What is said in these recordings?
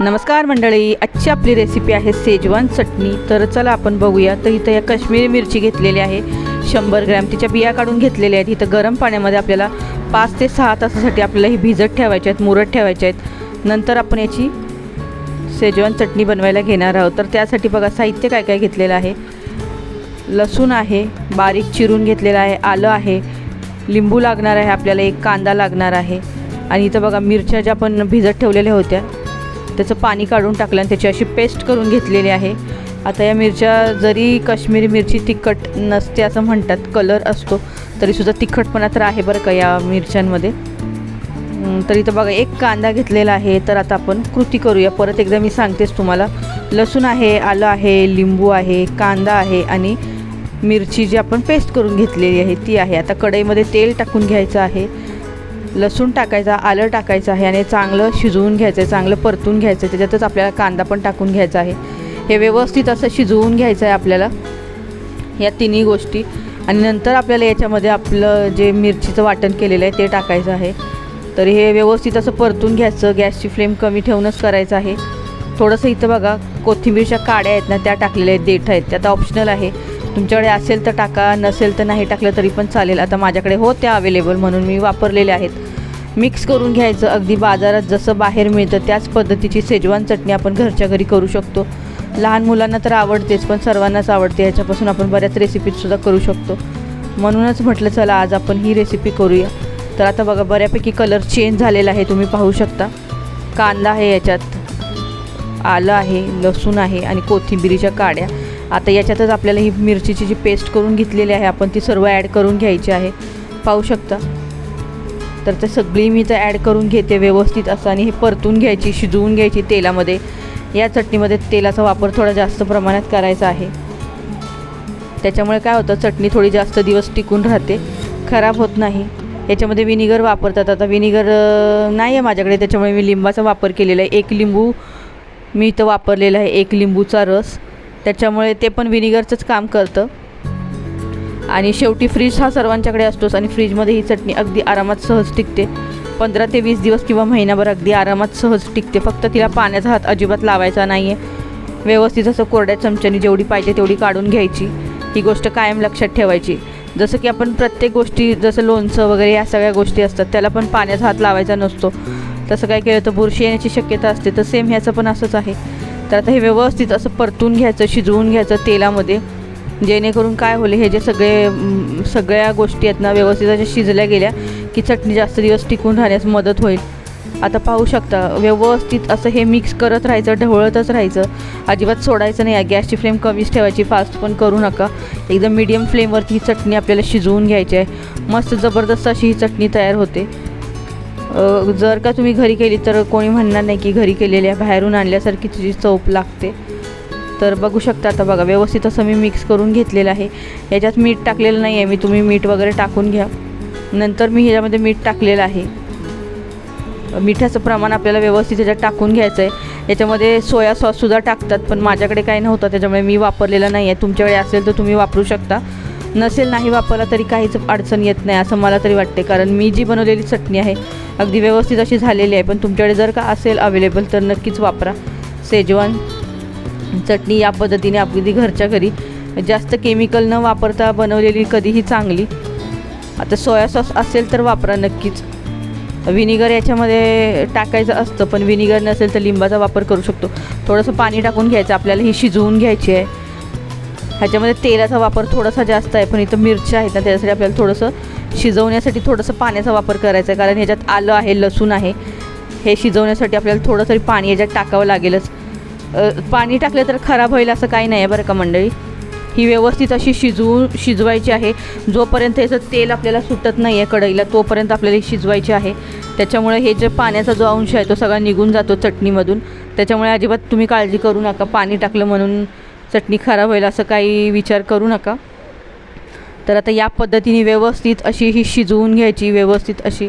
नमस्कार मंडळी आजची आपली रेसिपी आहे सेजवान चटणी. तर चला आपण बघूया. तर इथं या काश्मीरी मिरची घेतलेली आहे. शंभर ग्रॅम तिच्या बिया काढून घेतलेल्या आहेत. इथं गरम पाण्यामध्ये आपल्याला पाच ते सहा तासासाठी आपल्याला ही भिजत ठेवायच्या आहेत मुरत ठेवायच्या आहेत. नंतर आपण याची सेजवान चटणी बनवायला घेणार आहोत. तर त्यासाठी बघा साहित्य काय काय घेतलेलं आहे? लसूण आहे बारीक चिरून घेतलेलं आहे आलं आहे. लिंबू लागणार आहे आपल्याला एक कांदा लागणार आहे. आणि इथं बघा मिरच्या ज्या आपण भिजत ठेवलेल्या होत्या त्याचं पाणी काढून टाकलं आणि त्याची अशी पेस्ट करून घेतलेली आहे. आता या मिरच्या जरी काश्मीरी मिरची तिखट नसते असं म्हणतात कलर असतो तरीसुद्धा तिखटपणा तर आहे बरं का या मिरच्यांमध्ये. तरी तर बघा एक कांदा घेतलेला आहे तर आता आपण कृती करूया. परत एकदा मी सांगतेच तुम्हाला. लसूण आहे आलं आहे लिंबू आहे कांदा आहे आणि मिरची जी आपण पेस्ट करून घेतलेली आहे ती आहे. आता कढईमध्ये तेल टाकून घ्यायचं आहे. लसूण टाकायचा आलं टाकायचं आहे आणि चांगलं शिजवून घ्यायचं आहे चांगलं परतून घ्यायचं आहे. त्याच्यातच आपल्याला कांदा पण टाकून घ्यायचा आहे. हे व्यवस्थित असं शिजवून घ्यायचं आहे आपल्याला. या तिन्ही गोष्टी. आणि नंतर आपल्याला याच्यामध्ये आपलं जे मिरचीचं वाटण केलेलं आहे ते टाकायचं आहे. तर हे व्यवस्थित असं परतून घ्यायचं. गॅसची फ्लेम कमी ठेवूनच करायचं आहे. थोडंसं इथं बघा कोथिंबीरच्या काड्या आहेत ना त्या टाकलेल्या आहेत देठ आहेत. त्या आता ऑप्शनल आहे. तुमच्याकडे असेल तर टाका नसेल तर नाही टाकलं तरी पण चालेल. आता माझ्याकडे होत्या अवेलेबल म्हणून मी वापरलेल्या आहेत. मिक्स करून घ्यायचं. अगदी बाजारात जसं बाहेर मिळतं त्याच पद्धतीची सेजवान चटणी आपण घरच्या घरी करू शकतो. लहान मुलांना तर आवडतेच पण सर्वांनाच आवडते. ह्याच्यापासून आपण बऱ्याच रेसिपीजसुद्धा करू शकतो. म्हणूनच म्हटलं चला आज आपण ही रेसिपी करूया. तर आता बघा बऱ्यापैकी कलर चेंज झालेला आहे तुम्ही पाहू शकता. कांदा आहे याच्यात आलं आहे लसूण आहे आणि कोथिंबिरीच्या काड्या. आता याच्यातच आपल्याला ही मिरचीची जी पेस्ट करून घेतलेली आहे आपण ती सर्व ॲड करून घ्यायची आहे. पाहू शकता. तर ते सगळी मी तर ॲड करून घेते व्यवस्थित असं आणि हे परतून घ्यायची शिजवून घ्यायची तेलामध्ये. या चटणीमध्ये तेलाचा वापर थोडा जास्त प्रमाणात करायचा आहे. त्याच्यामुळे काय होतं चटणी थोडी जास्त दिवस टिकून राहते. खराब होत नाही. याच्यामध्ये विनिगर वापरतात. आता विनिगर नाही आहे माझ्याकडे. त्याच्यामुळे मी लिंबाचा वापर केलेला आहे. एक लिंबू मी इथं वापरलेला आहे. एक लिंबूचा रस. त्याच्यामुळे ते पण विनिगरचंच काम करतं. आणि शेवटी फ्रीज हा सर्वांच्याकडे असतोच आणि फ्रीजमध्ये ही चटणी अगदी आरामात सहज टिकते. पंधरा ते वीस दिवस किंवा महिनाभर अगदी आरामात सहज टिकते. फक्त तिला पाण्याचा हात अजिबात लावायचा नाही आहे व्यवस्थित असं कोरड्या चमच्याने जेवढी पाहिजे तेवढी काढून घ्यायची. ही गोष्ट कायम लक्षात ठेवायची. जसं की आपण प्रत्येक गोष्टी जसं लोणचं वगैरे या सगळ्या गोष्टी असतात त्याला पण पाण्याचा हात लावायचा नसतो. तसं काय केलं तर बुरशी येण्याची शक्यता असते. तर सेम ह्याचं पण असंच आहे. तर आता हे व्यवस्थित असं परतून घ्यायचं शिजवून घ्यायचं तेलामध्ये. जेणेकरून काय होले हे जे सगळे सगळ्या गोष्टी आहेत ना व्यवस्थित अशा शिजल्या गेल्या की चटणी जास्त दिवस टिकून राहण्यास मदत होईल. आता पाहू शकता व्यवस्थित असं हे मिक्स करत राहायचं ढवळतच राहायचं. अजिबात सोडायचं नाही आहे गॅसची फ्लेम कमीच ठेवायची फास्ट पण करू नका. एकदम मीडियम फ्लेमवरती ही चटणी आपल्याला शिजवून घ्यायची आहे. मस्त जबरदस्त अशी ही चटणी तयार होते. जर का तुम्ही घरी केली तर कोणी म्हणणार नाही की घरी केलेली आहे बाहेरून आणल्यासारखी तिची चौप लागते. तर बघू शकता आता बघा व्यवस्थित असं मी मिक्स करून घेतलेलं आहे. याच्यात मीठ टाकलेलं नाही आहे मी तुम्ही मीठ वगैरे टाकून घ्या. नंतर मी ह्याच्यामध्ये मीठ टाकलेलं आहे. मिठाचं प्रमाण आपल्याला व्यवस्थित त्याच्यात टाकून घ्यायचं आहे याच्यामध्ये सोया सॉससुद्धा टाकतात पण माझ्याकडे काही नव्हतं त्याच्यामुळे मी वापरलेलं नाही आहे तुमच्याकडे असेल तर तुम्ही वापरू शकता. नसेल नाही वापरला तरी काहीच अडचण येत नाही असं मला तरी वाटते कारण मी जी बनवलेली चटणी आहे अगदी व्यवस्थित अशी झालेली आहे. पण तुमच्याकडे जर का असेल अवेलेबल तर नक्कीच वापरा. सेजवान चटणी या पद्धतीने अगदी घरच्या घरी. जास्त केमिकल न वापरता बनवलेली कधीही चांगली. आता सोया सॉस असेल तर वापरा नक्कीच. विनिगर याच्यामध्ये टाकायचं असतं पण विनिगर नसेल तर लिंबाचा वापर करू शकतो. थोडंसं पाणी टाकून घ्यायचं आपल्याला ही शिजवून घ्यायची आहे. ह्याच्यामध्ये तेलाचा वापर थोडासा जास्त आहे पण इथं मिरच्या आहेत ना त्याच्यासाठी आपल्याला थोडंसं शिजवण्यासाठी थोडंसं पाण्याचा वापर करायचा आहे कारण ह्याच्यात आलं आहे लसूण आहे. हे शिजवण्यासाठी आपल्याला थोडं तरी पाणी ह्याच्यात टाकावं लागेलच. पाणी टाकलं तर खराब होईल असं काही नाही आहे बरं का मंडळी. ही व्यवस्थित अशी शिजवून शिजवायची आहे. जोपर्यंत याचं तेल आपल्याला सुटत नाही आहे कढईला तोपर्यंत आपल्याला ही शिजवायची आहे. त्याच्यामुळे हे जे पाण्याचा जो अंश आहे तो सगळा निघून जातो चटणीमधून. त्याच्यामुळे अजिबात तुम्ही काळजी करू नका पाणी टाकलं म्हणून चटणी खराब होईल असं काही विचार करू नका. तर आता या पद्धतीने व्यवस्थित अशी ही शिजवून घ्यायची व्यवस्थित अशी.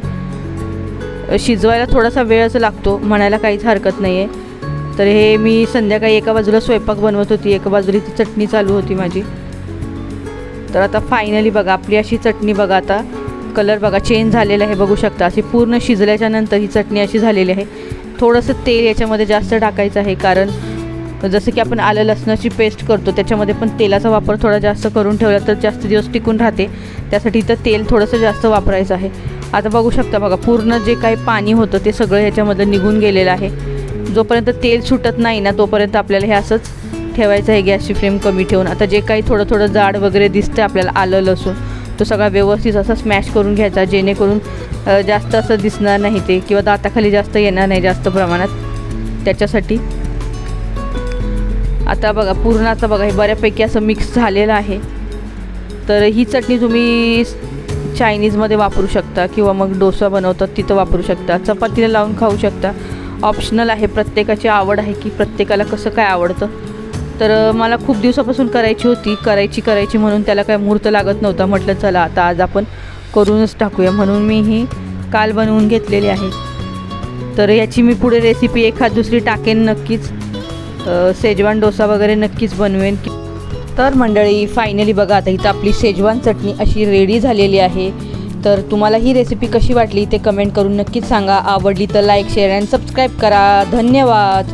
शिजवायला थोडासा वेळच लागतो म्हणायला काहीच हरकत नाही आहे तर हे मी संध्याकाळी एका बाजूला स्वयंपाक बनवत होती एका बाजूला ती चटणी चालू होती माझी. तर आता फायनली बघा आपली अशी चटणी बघा आता. कलर बघा चेंज झालेला आहे बघू शकता. अशी पूर्ण शिजल्याच्या नंतर ही चटणी अशी झालेली आहे. थोडंसं तेल याच्यामध्ये जास्त टाकायचं आहे कारण जसं की आपण आलं लसणाची पेस्ट करतो त्याच्यामध्ये पण तेलाचा वापर थोडा जास्त करून ठेवला तर जास्त दिवस टिकून राहते. त्यासाठी इथं तेल थोडंसं जास्त वापरायचं आहे. आता बघू शकता बघा पूर्ण जे काही पाणी होतं ते सगळं ह्याच्यामधलं निघून गेलेलं आहे. जोपर्यंत तेल सुटत नाही ना तोपर्यंत आपल्याला हे असंच ठेवायचं आहे गॅसची फ्लेम कमी ठेवून. आता जे काही थोडं थोडं जाड वगैरे दिसतं आपल्याला आलं लसूण तो सगळा व्यवस्थित असा स्मॅश करून घ्यायचा जेणेकरून जास्त असं दिसणार नाही ते किंवा दाताखाली जास्त येणार नाही जास्त प्रमाणात. त्याच्यासाठी आता बघा पूर्ण आता बघा हे बऱ्यापैकी असं मिक्स झालेलं आहे. तर ही चटणी तुम्ही चायनीजमध्ये वापरू शकता किंवा मग डोसा बनवतात तिथं वापरू शकता. चपातीला लावून खाऊ शकता. ऑप्शनल आहे प्रत्येकाची आवड आहे की प्रत्येकाला कसं काय आवडतं. तर मला खूप दिवसापासून करायची होती. करायची करायची म्हणून त्याला काय मुहूर्त लागत नव्हता. म्हटलं चला आता आज आपण करूनच टाकूया. म्हणून मी ही काल बनवून घेतलेली आहे. तर याची मी पुढे रेसिपी एखाद दुसरी टाकेन नक्कीच. सेजवान डोसा वगैरे नक्कीच बनवेन. तर मंडळी फायनली बघा आता इथं आपली सेजवान चटणी अशी रेडी झालेली आहे. तर तुम्हाला ही रेसिपी कशी वाटली ते कमेंट करून नक्कीच सांगा. आवडली तर लाईक शेअर अँड सबस्क्राईब करा. धन्यवाद.